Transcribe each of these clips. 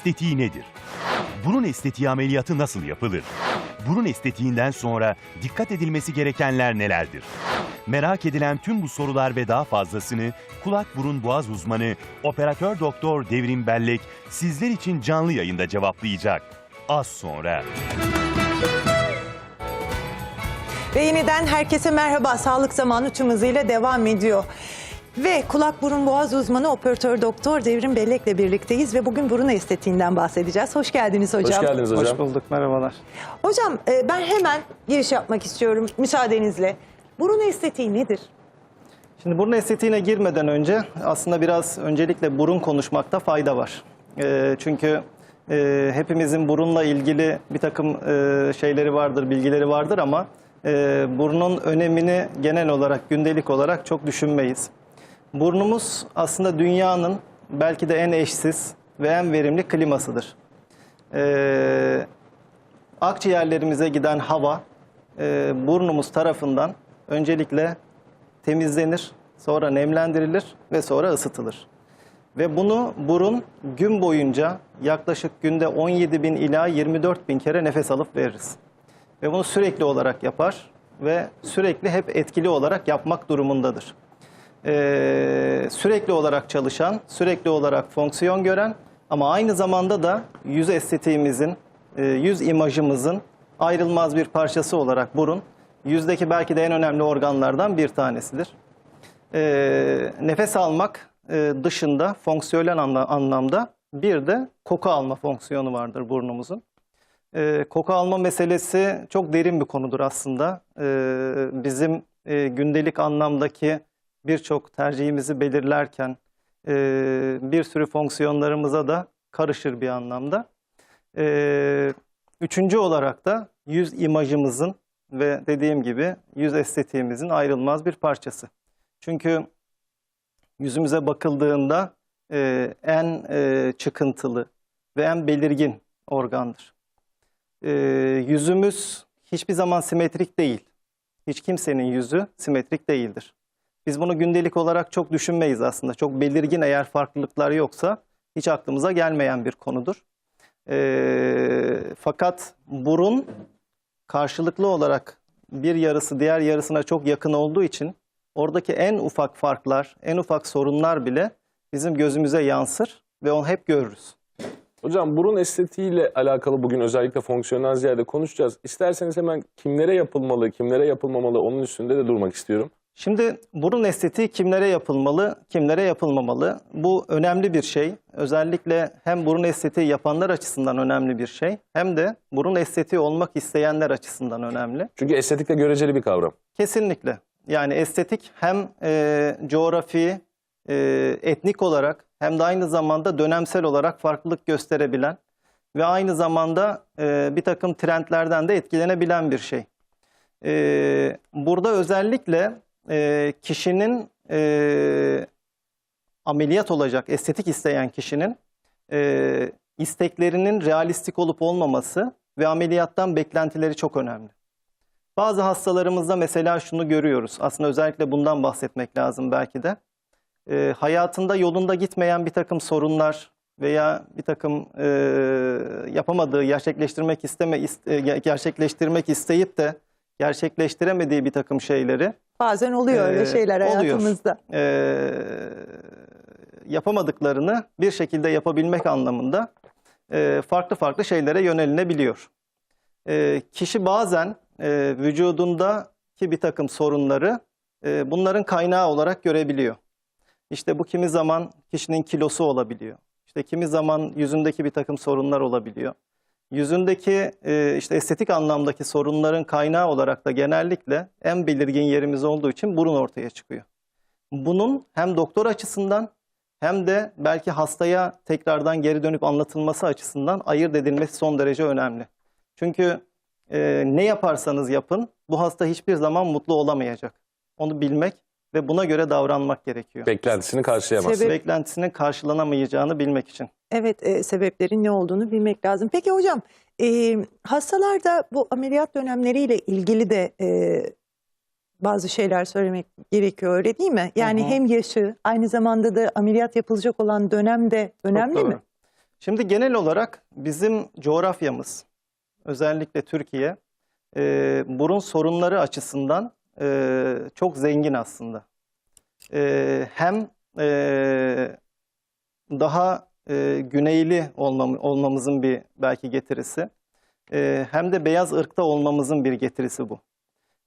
Estetiği nedir? Burun estetiği ameliyatı nasıl yapılır? Burun estetiğinden sonra dikkat edilmesi gerekenler nelerdir? Merak edilen tüm bu sorular ve daha fazlasını kulak burun boğaz uzmanı operatör doktor Devrim Bellek sizler için canlı yayında cevaplayacak. Az sonra. Ve yeniden herkese merhaba. Sağlık zamanı tüm hızıyla devam ediyor. Ve kulak burun boğaz uzmanı operatör doktor Devrim Bellek'le birlikteyiz ve bugün burun estetiğinden bahsedeceğiz. Hoş geldiniz hocam. Hoş geldiniz hocam. Hoş bulduk, merhabalar. Hocam e, ben hemen giriş yapmak istiyorum müsaadenizle. Burun estetiği nedir? Şimdi burun estetiğine girmeden önce aslında biraz öncelikle burun konuşmakta fayda var. Ee, çünkü e, hepimizin burunla ilgili bir takım e, şeyleri vardır, bilgileri vardır ama e, burnun önemini genel olarak, gündelik olarak çok düşünmeyiz. Burnumuz aslında dünyanın belki de en eşsiz ve en verimli klimasıdır. Ee, akciğerlerimize giden hava e, burnumuz tarafından öncelikle temizlenir, sonra nemlendirilir ve sonra ısıtılır. Ve bunu burun gün boyunca yaklaşık günde 17 bin ila 24 bin kere nefes alıp veririz. Ve bunu sürekli olarak yapar ve sürekli hep etkili olarak yapmak durumundadır. Ee, sürekli olarak çalışan, sürekli olarak fonksiyon gören ama aynı zamanda da yüz estetiğimizin, e, yüz imajımızın ayrılmaz bir parçası olarak burun, yüzdeki belki de en önemli organlardan bir tanesidir. Ee, nefes almak e, dışında fonksiyonel anla- anlamda bir de koku alma fonksiyonu vardır burnumuzun. Ee, koku alma meselesi çok derin bir konudur aslında. Ee, bizim e, gündelik anlamdaki birçok tercihimizi belirlerken e, bir sürü fonksiyonlarımıza da karışır bir anlamda. Ee, üçüncü olarak da yüz imajımızın ve dediğim gibi yüz estetiğimizin ayrılmaz bir parçası. Çünkü yüzümüze bakıldığında e, en e, çıkıntılı ve en belirgin organdır. E, yüzümüz hiçbir zaman simetrik değil. Hiç kimsenin yüzü simetrik değildir. Biz bunu gündelik olarak çok düşünmeyiz aslında. Çok belirgin eğer farklılıklar yoksa hiç aklımıza gelmeyen bir konudur. E, fakat burun karşılıklı olarak bir yarısı diğer yarısına çok yakın olduğu için oradaki en ufak farklar, en ufak sorunlar bile bizim gözümüze yansır ve onu hep görürüz. Hocam burun estetiğiyle alakalı bugün özellikle fonksiyonel ziyade konuşacağız. İsterseniz hemen kimlere yapılmalı, kimlere yapılmamalı onun üstünde de durmak istiyorum. Şimdi burun estetiği kimlere yapılmalı, kimlere yapılmamalı? Bu önemli bir şey. Özellikle hem burun estetiği yapanlar açısından önemli bir şey, hem de burun estetiği olmak isteyenler açısından önemli. Çünkü estetik de göreceli bir kavram. Kesinlikle. Yani estetik hem e, coğrafi, e, etnik olarak hem de aynı zamanda dönemsel olarak farklılık gösterebilen ve aynı zamanda e, bir takım trendlerden de etkilenebilen bir şey. E, burada özellikle e, kişinin e, ameliyat olacak, estetik isteyen kişinin e, isteklerinin realistik olup olmaması ve ameliyattan beklentileri çok önemli. Bazı hastalarımızda mesela şunu görüyoruz. Aslında özellikle bundan bahsetmek lazım belki de. Ee, hayatında yolunda gitmeyen bir takım sorunlar veya bir takım e, yapamadığı, gerçekleştirmek isteme is- e, ge- gerçekleştirmek isteyip de gerçekleştiremediği bir takım şeyleri Bazen oluyor öyle Ee, şeyler oluyor. hayatımızda. e, yapamadıklarını bir şekilde yapabilmek anlamında e, farklı farklı şeylere yönelinebiliyor. E, kişi bazen e, vücudundaki bir takım sorunları e, bunların kaynağı olarak görebiliyor. İşte bu kimi zaman kişinin kilosu olabiliyor. İşte kimi zaman yüzündeki bir takım sorunlar olabiliyor. Yüzündeki e, işte estetik anlamdaki sorunların kaynağı olarak da genellikle en belirgin yerimiz olduğu için burun ortaya çıkıyor. Bunun hem doktor açısından hem de belki hastaya tekrardan geri dönüp anlatılması açısından ayırt edilmesi son derece önemli. Çünkü e, ne yaparsanız yapın bu hasta hiçbir zaman mutlu olamayacak. Onu bilmek ve buna göre davranmak gerekiyor. Beklentisini karşılayamaz. Sebep- Beklentisinin karşılanamayacağını bilmek için. Evet, e, sebeplerin ne olduğunu bilmek lazım. Peki hocam, e, hastalarda bu ameliyat dönemleriyle ilgili de e, bazı şeyler söylemek gerekiyor öyle değil mi? Yani Hı hı. hem yaşı aynı zamanda da ameliyat yapılacak olan dönem de önemli Çok mi? Şimdi genel olarak bizim coğrafyamız, özellikle Türkiye, e, burun sorunları açısından e, çok zengin aslında. E, hem e, daha e, güneyli olmam, olmamızın bir belki getirisi, e, hem de beyaz ırkta olmamızın bir getirisi bu.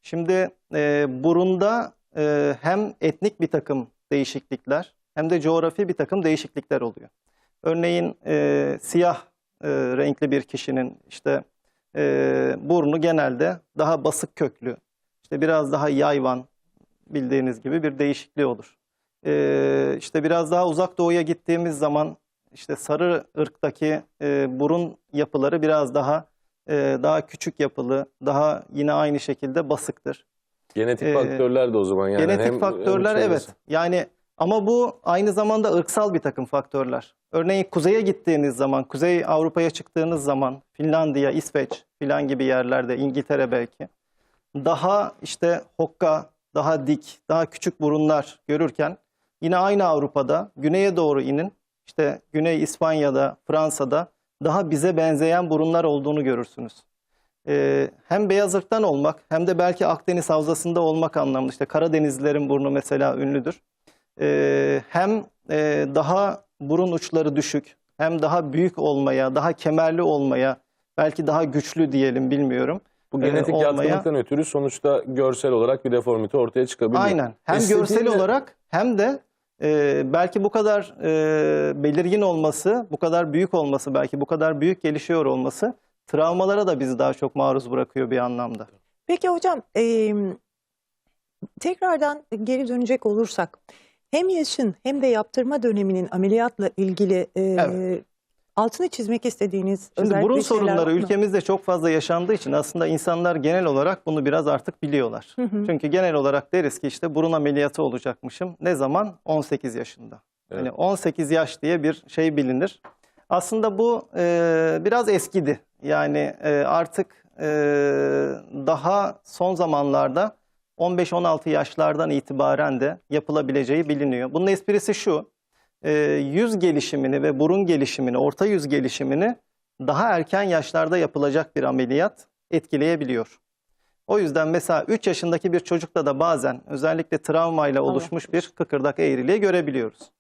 Şimdi e, burunda e, hem etnik bir takım değişiklikler hem de coğrafi bir takım değişiklikler oluyor. Örneğin e, siyah e, renkli bir kişinin işte e, burnu genelde daha basık köklü, işte biraz daha yayvan bildiğiniz gibi bir değişikliği olur. E, işte biraz daha uzak doğuya gittiğimiz zaman işte sarı ırktaki e, burun yapıları biraz daha e, daha küçük yapılı, daha yine aynı şekilde basıktır. Genetik Ee, faktörler de o zaman yani. Genetik hem- faktörler hem evet. Yani ama bu aynı zamanda ırksal bir takım faktörler. Örneğin kuzeye gittiğiniz zaman, Kuzey Avrupa'ya çıktığınız zaman, Finlandiya, İsveç filan gibi yerlerde, İngiltere belki, daha işte hokka, daha dik, daha küçük burunlar görürken yine aynı Avrupa'da güneye doğru inin, işte Güney İspanya'da, Fransa'da daha bize benzeyen burunlar olduğunu görürsünüz. Ee, hem beyaz ırktan olmak hem de belki Akdeniz havzasında olmak anlamında işte Karadenizlilerin burnu mesela ünlüdür. Ee, hem e, daha burun uçları düşük hem daha büyük olmaya, daha kemerli olmaya, belki daha güçlü diyelim bilmiyorum. Bu e, genetik olmaya- yatkınlıktan ötürü sonuçta görsel olarak bir deformite ortaya çıkabiliyor. Aynen. Hem Estetiğin görsel olarak hem de e, belki bu kadar e, belirgin olması, bu kadar büyük olması, belki bu kadar büyük gelişiyor olması travmalara da bizi daha çok maruz bırakıyor bir anlamda. Peki hocam e, tekrardan geri dönecek olursak hem yaşın hem de yaptırma döneminin ameliyatla ilgili e, Evet. Altını çizmek istediğiniz Şimdi özellikle burun sorunları ülkemizde çok fazla yaşandığı için aslında insanlar genel olarak bunu biraz artık biliyorlar. Hı hı. Çünkü genel olarak deriz ki işte burun ameliyatı olacakmışım. Ne zaman? 18 yaşında. Evet. Hani 18 yaş diye bir şey bilinir. Aslında bu e, biraz eskidi. Yani e, artık e, daha son zamanlarda 15-16 yaşlardan itibaren de yapılabileceği biliniyor. Bunun esprisi şu, e, yüz gelişimini ve burun gelişimini, orta yüz gelişimini daha erken yaşlarda yapılacak bir ameliyat etkileyebiliyor. O yüzden mesela 3 yaşındaki bir çocukta da bazen özellikle travmayla oluşmuş bir kıkırdak eğriliği görebiliyoruz.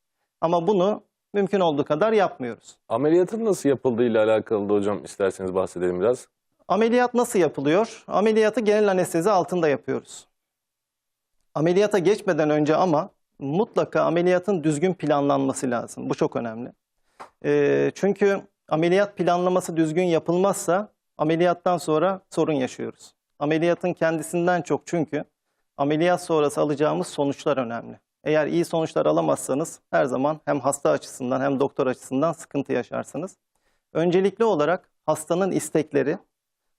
Ama bunu mümkün olduğu kadar yapmıyoruz. Ameliyatın nasıl yapıldığıyla alakalı da hocam isterseniz bahsedelim biraz. Ameliyat nasıl yapılıyor? Ameliyatı genel anestezi altında yapıyoruz. Ameliyata geçmeden önce ama mutlaka ameliyatın düzgün planlanması lazım. Bu çok önemli. Ee, çünkü ameliyat planlaması düzgün yapılmazsa ameliyattan sonra sorun yaşıyoruz. Ameliyatın kendisinden çok çünkü ameliyat sonrası alacağımız sonuçlar önemli. Eğer iyi sonuçlar alamazsanız her zaman hem hasta açısından hem doktor açısından sıkıntı yaşarsınız. Öncelikli olarak hastanın istekleri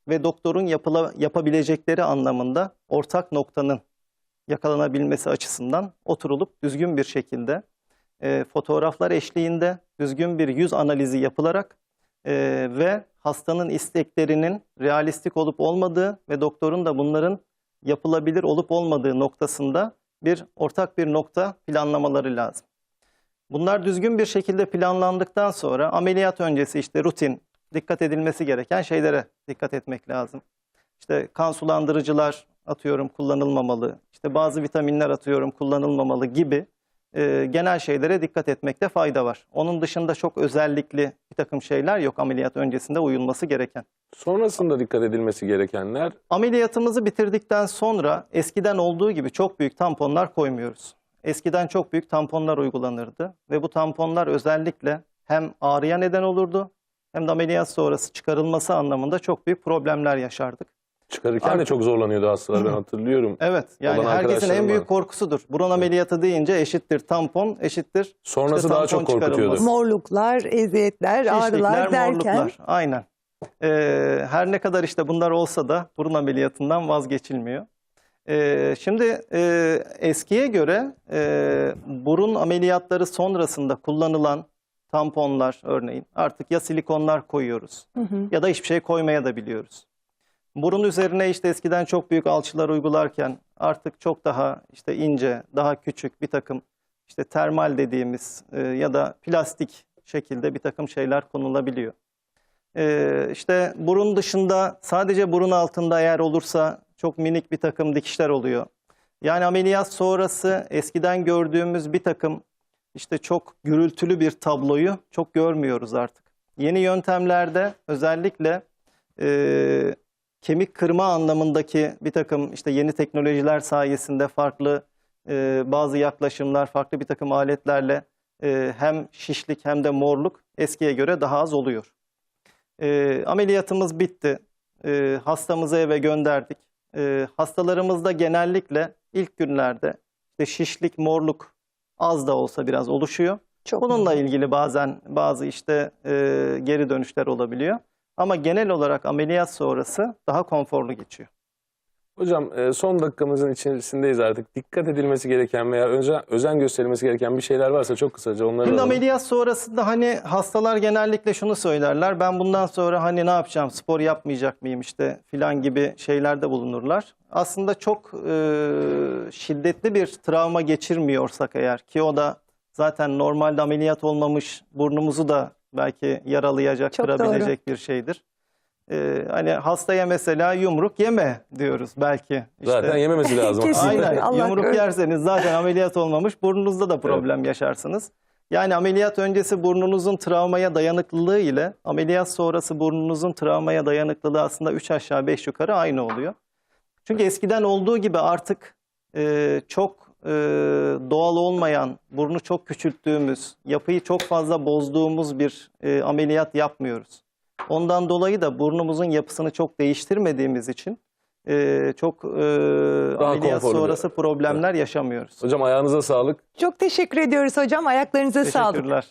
ve doktorun yapıla, yapabilecekleri anlamında ortak noktanın yakalanabilmesi açısından oturulup düzgün bir şekilde e, fotoğraflar eşliğinde düzgün bir yüz analizi yapılarak e, ve hastanın isteklerinin realistik olup olmadığı ve doktorun da bunların yapılabilir olup olmadığı noktasında bir ortak bir nokta planlamaları lazım. Bunlar düzgün bir şekilde planlandıktan sonra ameliyat öncesi işte rutin dikkat edilmesi gereken şeylere dikkat etmek lazım. İşte kan sulandırıcılar atıyorum kullanılmamalı, işte bazı vitaminler atıyorum kullanılmamalı gibi e, genel şeylere dikkat etmekte fayda var. Onun dışında çok özellikli bir takım şeyler yok ameliyat öncesinde uyulması gereken. Sonrasında dikkat edilmesi gerekenler Ameliyatımızı bitirdikten sonra eskiden olduğu gibi çok büyük tamponlar koymuyoruz. Eskiden çok büyük tamponlar uygulanırdı ve bu tamponlar özellikle hem ağrıya neden olurdu hem de ameliyat sonrası çıkarılması anlamında çok büyük problemler yaşardık. Çıkarırken de Artık- çok zorlanıyordu hastalar ben hatırlıyorum. Evet yani Olan herkesin en büyük korkusudur. Burun ameliyatı deyince eşittir tampon, eşittir Sonrası işte daha çok korkutuyordu. Morluklar, eziyetler, ağrılar Şişlikler, derken morluklar. Aynen. Ee, her ne kadar işte bunlar olsa da burun ameliyatından vazgeçilmiyor. Ee, şimdi e, eskiye göre e, burun ameliyatları sonrasında kullanılan tamponlar örneğin artık ya silikonlar koyuyoruz Hı hı. ya da hiçbir şey koymaya da biliyoruz. Burun üzerine işte eskiden çok büyük alçılar uygularken artık çok daha işte ince, daha küçük bir takım işte termal dediğimiz e, ya da plastik şekilde bir takım şeyler konulabiliyor. Ee, işte burun dışında sadece burun altında eğer olursa çok minik bir takım dikişler oluyor. Yani ameliyat sonrası eskiden gördüğümüz bir takım işte çok gürültülü bir tabloyu çok görmüyoruz artık. Yeni yöntemlerde özellikle e, kemik kırma anlamındaki bir takım işte yeni teknolojiler sayesinde farklı e, bazı yaklaşımlar, farklı bir takım aletlerle e, hem şişlik hem de morluk eskiye göre daha az oluyor. E, ameliyatımız bitti. E, hastamızı eve gönderdik. E, hastalarımızda genellikle ilk günlerde işte şişlik, morluk az da olsa biraz oluşuyor. Çok Bununla ilgili bazen bazı işte e, geri dönüşler olabiliyor. Ama genel olarak ameliyat sonrası daha konforlu geçiyor. Hocam e, son dakikamızın içerisindeyiz artık. Dikkat edilmesi gereken veya özen, özen gösterilmesi gereken bir şeyler varsa çok kısaca onları Şimdi alalım. ameliyat sonrasında hani hastalar genellikle şunu söylerler. Ben bundan sonra hani ne yapacağım? Spor yapmayacak mıyım işte filan gibi şeylerde bulunurlar. Aslında çok e, şiddetli bir travma geçirmiyorsak eğer ki o da zaten normalde ameliyat olmamış burnumuzu da belki yaralayacak, Çok kırabilecek bir şeydir. E, hani hastaya mesela yumruk yeme diyoruz belki. İşte- Zaten yememesi lazım. Aynen. Allah Yumruk yerseniz zaten ameliyat olmamış burnunuzda da problem yaşarsınız. Yani ameliyat öncesi burnunuzun travmaya dayanıklılığı ile ameliyat sonrası burnunuzun travmaya dayanıklılığı aslında 3 aşağı 5 yukarı aynı oluyor. Çünkü eskiden olduğu gibi artık e, çok e, doğal olmayan, burnu çok küçülttüğümüz, yapıyı çok fazla bozduğumuz bir e, ameliyat yapmıyoruz. Ondan dolayı da burnumuzun yapısını çok değiştirmediğimiz için e, çok e, ameliyat konforlu. sonrası problemler yaşamıyoruz. Hocam ayağınıza sağlık. Çok teşekkür ediyoruz hocam. Ayaklarınıza sağlık. Teşekkürler.